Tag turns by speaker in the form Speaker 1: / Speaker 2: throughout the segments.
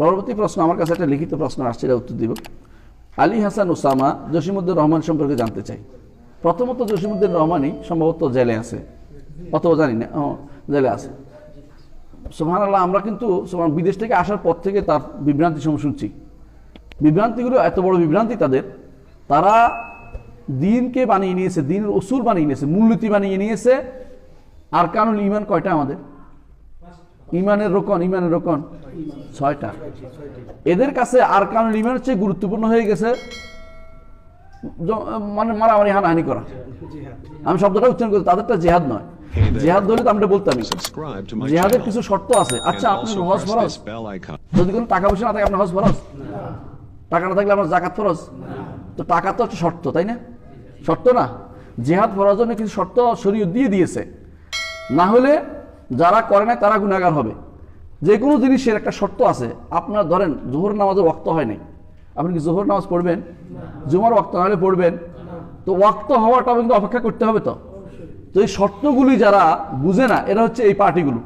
Speaker 1: পরবর্তী প্রশ্ন, আমার কাছে একটা লিখিত প্রশ্ন আসছে, এটা উত্তর দিব। আলী হাসান ওসামা জসিমুদ্দিন রহমান সম্পর্কে জানতে চাই। প্রথমত জসিমুদ্দিন রহমানই সম্ভবত জেলে আছে, অথবা জানি না জেলে আছে। সোহান আল্লাহ আমরা কিন্তু বিদেশ থেকে আসার পর থেকে তার বিভ্রান্তি সময় শুনছি। বিভ্রান্তিগুলো, এত বড় বিভ্রান্তি তাদের, তারা দিনকে বানিয়ে নিয়েছে, দিনের অসুল বানিয়ে নিয়েছে, মূলনীতি বানিয়ে নিয়েছে, আর কারণ ইমান কয়টা আমাদের? ইমানের রোকন ইমানের রোকন? ছয়টা। এদের কাছে আর কারণ ইমান হচ্ছে গুরুত্বপূর্ণ হয়ে গেছে। মানে মারামারি হানাহানি করা। আমি শব্দটা উচ্চারণ করি তাদেরটা জেহাদ নয়। জেহাদ তো আমরা বলতামই। জেহাদের কিছু শর্ত আছে। আচ্ছা আপনি হজ ফরজ. যদি কোনো টাকা পয়সা না থাকে আপনার হজ ফরজ? টাকা না থাকলে আপনার জাকাত ফরজ? তো টাকা তো একটা শর্ত তাই না? শর্ত না। জেহাদ ফরজ কিছু শর্ত শরীয় দিয়ে দিয়েছে। না হলে যারা করে না তারা গুণাগার হবে। যে কোনো জিনিসের একটা শর্ত আছে। আপনার ধরেন, জোহর নামাজের ওক্ত হয় নাই। আপনি কি জোহর নামাজ পড়বেন? জুমার ওক্ত না হলে পড়বেন। তো ওক্ত হওয়াটা কিন্তু অপেক্ষা করতে হবে তো। তো এই শর্তগুলি যারা বুঝে না, এরা হচ্ছে এই পার্টিগুলো।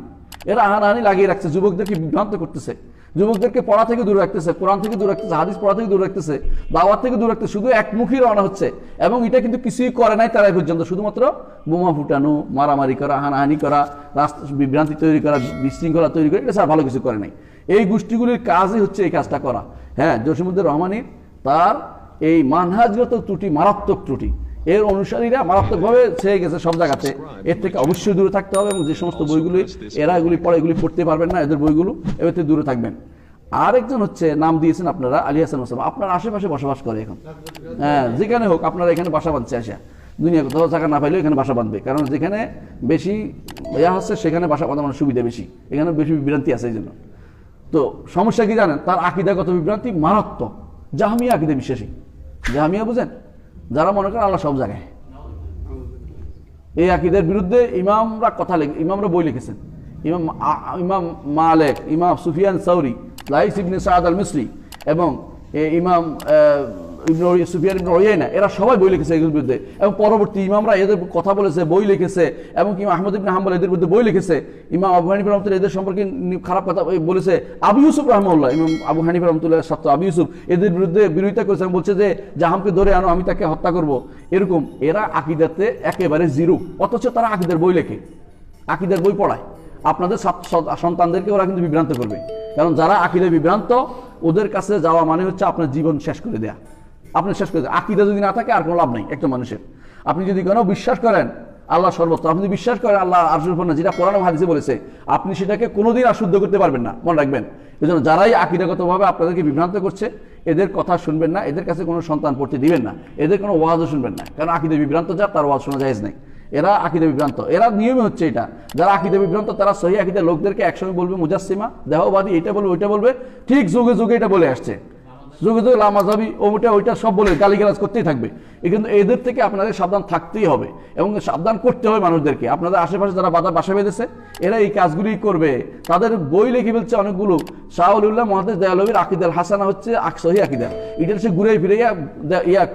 Speaker 1: এরা আহানাহানি লাগিয়ে রাখছে। যুবকদেরকে বিভ্রান্ত করতেছে। যুবকদেরকে পড়া থেকে দূরে রাখতেছে, কোরআন থেকে দূরে রাখতেছে, হাদিস পড়া থেকে দূরে রাখতেছে, দাওয়াত থেকে দূরে রাখতেছে, শুধু একমুখী রওনা হচ্ছে এবং এটা কিন্তু কিছুই করে নাই তারা পর্যন্ত। শুধুমাত্র বোমা ফুটানো, মারামারি করা, হানাহানি করা, রাস্তা, বিভ্রান্তি তৈরি করা, বিশৃঙ্খলা তৈরি করা, এটা ছাড়া ভালো কিছু করে নাই। এই গোষ্ঠীগুলির কাজই হচ্ছে এই কাজটা করা। হ্যাঁ জসিমুদ্দিন রহমানি তার এই মানহাজগত ত্রুটি, মারাত্মক ত্রুটি। এর অনুসারীরা মারাত্মকভাবে ছেয়ে গেছে সব জায়গাতে। এর থেকে অবশ্যই দূরে থাকতে হবে এবং যে সমস্ত বইগুলি, এরা এগুলি পড়ে এগুলি পড়তে পারবেন না, এদের বইগুলো এবার থেকে দূরে থাকবেন। আরেকজন হচ্ছে, নাম দিয়েছেন আপনারা, আলী হাসান ওসামা আপনার আশেপাশে বসবাস করে এখন। হ্যাঁ যেখানে হোক আপনারা এখানে বাসা বাঁধছে আসা দুনিয়া কোথাও জায়গা না পাইলেও এখানে বাসা বাঁধবে। কারণ যেখানে বেশি ইয়া হচ্ছে, সেখানে বাসা বাঁধানোর সুবিধা বেশি। এখানে বেশি বিভ্রান্তি আছে এই জন্য তো সমস্যা কি জানেন? তার আকিদাগত বিভ্রান্তি মারাত্মক। জাহামিয়া আকিদা বিশ্বাসী। জাহামিয়া বুঝেন? যারা মনে করেন আল্লাহ সব জায়গায় এই আকিদের বিরুদ্ধে ইমামরা কথা লিখে, ইমামরা বই লিখেছেন। ইমাম ইমাম মালেক, ইমাম সুফিয়ান সৌরি লাইস ইবনে সাদ আল মিসরি এবং ইমাম সুফিয়ান এরা সবাই বই লিখেছে বিরুদ্ধে। এবং পরবর্তী ইমামরা এদের কথা বলেছে, বই লিখেছে, এবং আহমদ হাম্বল এদের বিরুদ্ধে বই লিখেছে। ইমাম আবু হানিফা রহমতুল্লাহ এদের সম্পর্কে খারাপ কথা বলেছে। আবু ইউসুফ রহমুল্লাহ ইমাম আবু হানিফা রহমতুল্লাহ ছাত্র আবু ইউসুফ এদের বিরুদ্ধে বিরোধিতা করেছে বলছে যে, জাহামকে ধরে আনো, আমি তাকে হত্যা করব। এরকম এরা আকিদাতে একেবারে জিরো, অথচ তারা আকিদের বই লেখে, আকিদের বই পড়ায়। আপনাদের সন্তানদেরকে ওরা কিন্তু বিভ্রান্ত করবে। কারণ যারা আকিদে বিভ্রান্ত, ওদের কাছে যাওয়া মানে হচ্ছে আপনার জীবন শেষ করে দেয়া। আপনি শেষ করে আকিদা যদি না থাকে, আর কোনো লাভ নেই একটা মানুষের। আপনি যদি কোনো বিশ্বাস করেন, আল্লাহ সর্বত্র আপনি যদি বিশ্বাস করেন, আল্লাহ আরশুল না যেটা কোরআন হাদিসে বলেছে, আপনি সেটাকে কোনোদিন অশুদ্ধ করতে পারবেন না। মনে রাখবেন। এই জন্য যারাই আকিদাগতভাবে আপনাদেরকে বিভ্রান্ত করছে, এদের কথা শুনবেন না। এদের কাছে কোনো সন্তান পড়তে দিবেন না। এদের কোনো ওয়াজও শুনবেন না। কারণ আকিদে বিভ্রান্ত যা তার ওয়াজ শোনা যায় নেই। এরা আকিদে বিভ্রান্ত। এরা নিয়মে হচ্ছে এটা। যারা আকিদে বিভ্রান্ত, তারা সহি আকিদের লোকদেরকে একসঙ্গে বলবে মুজাসিমা দেহবাদী, এটা বলবে, ওইটা বলবে। ঠিক যুগে যুগে এটা বলে আসছে। যুগে যুগে লামাজাবি ওটা ওইটা সব বলে গালিগালাজ করতেই থাকবে। কিন্তু এদের থেকে আপনাদের সাবধান থাকতেই হবে এবং সাবধান করতে হবে মানুষদেরকে। আপনাদের আশেপাশে যারা বাজার বাসা বেঁধেছে, এরা এই কাজগুলি করবে। তাদের বই লিখে ফেলছে অনেকগুলো। শাহুল্লাহ মহাদেশ দয়ালবীর আকিদাল হাসানা হচ্ছে আক- সহি আকিদা এটা সে ঘুরে ফিরে ইয়া ইয়া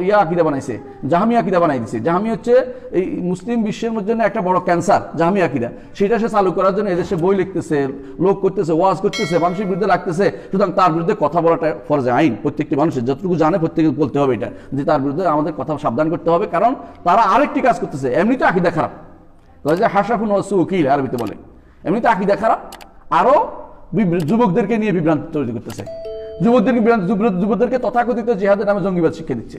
Speaker 1: ইয়া আকিদা বানাইছে, জাহামি আকিদা বানাই দিছে জাহামি হচ্ছে এই মুসলিম বিশ্বের জন্য একটা বড় ক্যান্সার, জাহামি আকিদা। সেটা সে চালু করার জন্য এদেশে বই লিখতেছে, লোক করতেছে, ওয়াজ করতেছে, মানুষের বিরুদ্ধে রাখতেছে। সুতরাং তার বিরুদ্ধে কথা বলাটা ফরজে আইন। প্রত্যেকটি মানুষের যতটুকু জানে প্রত্যেকে বলতে হবে এটা, যে তার বিরুদ্ধে আমাদের কথা সাবধান করতে হবে, কারণ তারা আরেকটি কাজ করতেছে। এমনিতে আকিদা খারাপ। হাসাফুন ওসু উকিল আরবিতে বলে। এমনিতে আকিদা খারাপ। আরও যুবকদেরকে নিয়ে বিভ্রান্ত তৈরি করতেছে। যুবকদেরকে যুবকদেরকে তথাকথিত জেহাদের নামে জঙ্গিবাদ শিক্ষা দিচ্ছে।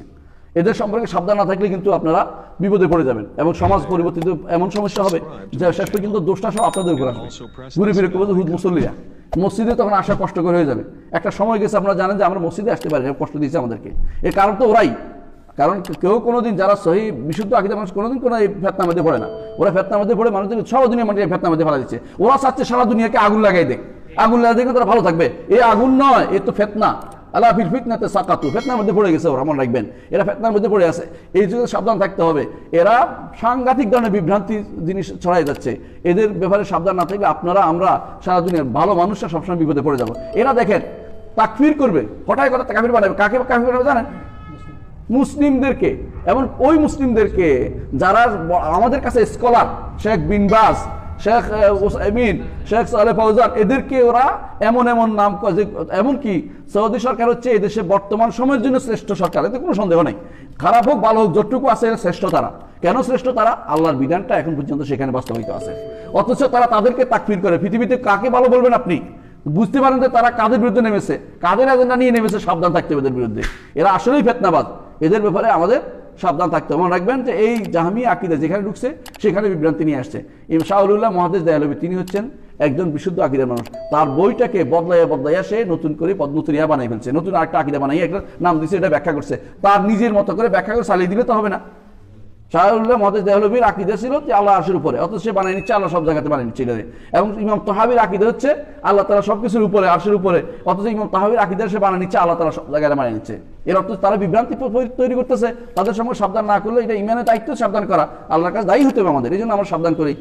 Speaker 1: এদের সম্পর্কে সাবধান না থাকলে কিন্তু আপনারা বিপদে পড়ে যাবেন এবং সমাজ পরিবর্তিত এমন সমস্যা হবে যে শেষ পর্যন্ত দোষটা সব আপনাদের উপর আসবে। ঘুরে ফিরে করব হুদ মুসল্লিরা। মসজিদে তখন আসা কষ্টকর হয়ে যাবে। একটা সময় গেছে আপনারা জানেন যে আমরা মসজিদে আসতে পারি কষ্ট দিয়েছে আমাদেরকে। এর কারণ তো ওরাই। কারণ কেউ কোনোদিন যারা সহি বিশুদ্ধ আকিদা মানুষ কোনোদিন কোনো এই ফেতনার মধ্যে পড়ে না। ওরা ফেতনার মধ্যে পড়ে মানুষদের সব দুনিয়া মানুষ এই ফেতনার মধ্যে ফেলা দিচ্ছে। ওরা চাচ্ছে সারা দুনিয়াকে আগুন লাগাই দেখ আগুন লাগাই দেখে তারা ভালো থাকবে। এই আগুন নয় এ তো ফেতনা। আল্লাহ ফির ফিতনাতে সাকাতু, ফেতনার মধ্যে পড়ে গেছে ওরা মনে রাখবেন। এরা ফেতনার মধ্যে পড়ে আছে। এই জন্য সাবধান থাকতে হবে। এরা সাংঘাতিক ধরনের বিভ্রান্তি জিনিস ছড়াই যাচ্ছে। এদের ব্যাপারে সাবধান না থাকলে আপনারা, আমরা সারা দুনিয়ার ভালো মানুষরা সবসময় বিপদে পড়ে যাব। এরা দেখেন, তাকফির করবে। হঠাৎ কথা কাফির বানাবে? কাকে কাফির বানাবে জানেন? মুসলিমদেরকে। এবং ওই মুসলিমদেরকে যারা আমাদের কাছে scholar Sheikh bin Baz Sheikh এমিন, Sheikh Saleh Fawzan, এদেরকে ওরা এমন এমন নাম করে যে এমনকি সৌদি সরকার হচ্ছে এই দেশে বর্তমান সময়ের জন্য শ্রেষ্ঠ সরকার, এতে কোনো সন্দেহ নেই। খারাপ হোক, ভালো হোক, যতটুকু আছে শ্রেষ্ঠ তারা। কেন শ্রেষ্ঠ তারা? আল্লাহর বিধানটা এখন পর্যন্ত সেখানে বাস্তবায়িত আছে। অথচ তারা তাদেরকে তাকফির করে। পৃথিবীতে কাকে ভালো বলবেন আপনি? বুঝতে পারেন যে তারা কাদের বিরুদ্ধে নেমেছে, কাদের এজেন্ডা নিয়ে নেমেছে, সাবধান থাকতে হবে এদের বিরুদ্ধে। এরা আসলেই ফেতনাবাদ এদের ব্যাপারে আমাদের সাবধান থাকতে মনে রাখবেন যে এই জাহামি আকিদা যেখানে ঢুকছে, সেখানে বিভ্রান্তি নিয়ে আসছে। ইম শাহুল্লাহ মহাদেশ দয়ালবী, তিনি হচ্ছেন একজন বিশুদ্ধ আকিদার মানুষ। তার বইটাকে বদলাইয়া বদলাইয়া সে নতুন করে নতুন ইয়া বানাই ফেলছে। নতুন আরেকটা আকিদা বানাই, একটা নাম দিয়েছে এটা ব্যাখ্যা করছে। তার নিজের মতো করে ব্যাখ্যা করে চালিয়ে দিলে তো হবে না। শাহুল্লাহ মহাদেশ দেহলবীর আকিদা ছিল যে আল্লাহ আসের উপরে। অত সে বানিয়ে নিচ্ছে, আল্লাহ সব জায়গাতে বানিয়ে নিচ্ছে এবং ইমাম তহাবির আকিদা হচ্ছে, আল্লাহ তারা সবকিছুর উপরে আসের উপরে। অথচ ইমাম তহাবির আকিদা সে বানিয়ে নিচ্ছে, আল্লাহ তারা সব জায়গায় বানিয়ে নিচ্ছে। এর অর্থ তারা বিভ্রান্তি তৈরি করতেছে। তাদের সঙ্গে সাবধান না করলে এটা ইমানের দায়িত্ব সাবধান করা আল্লাহর কাছে দায়ী হতে হবে আমাদের এই জন্য আমরা সাবধান করি।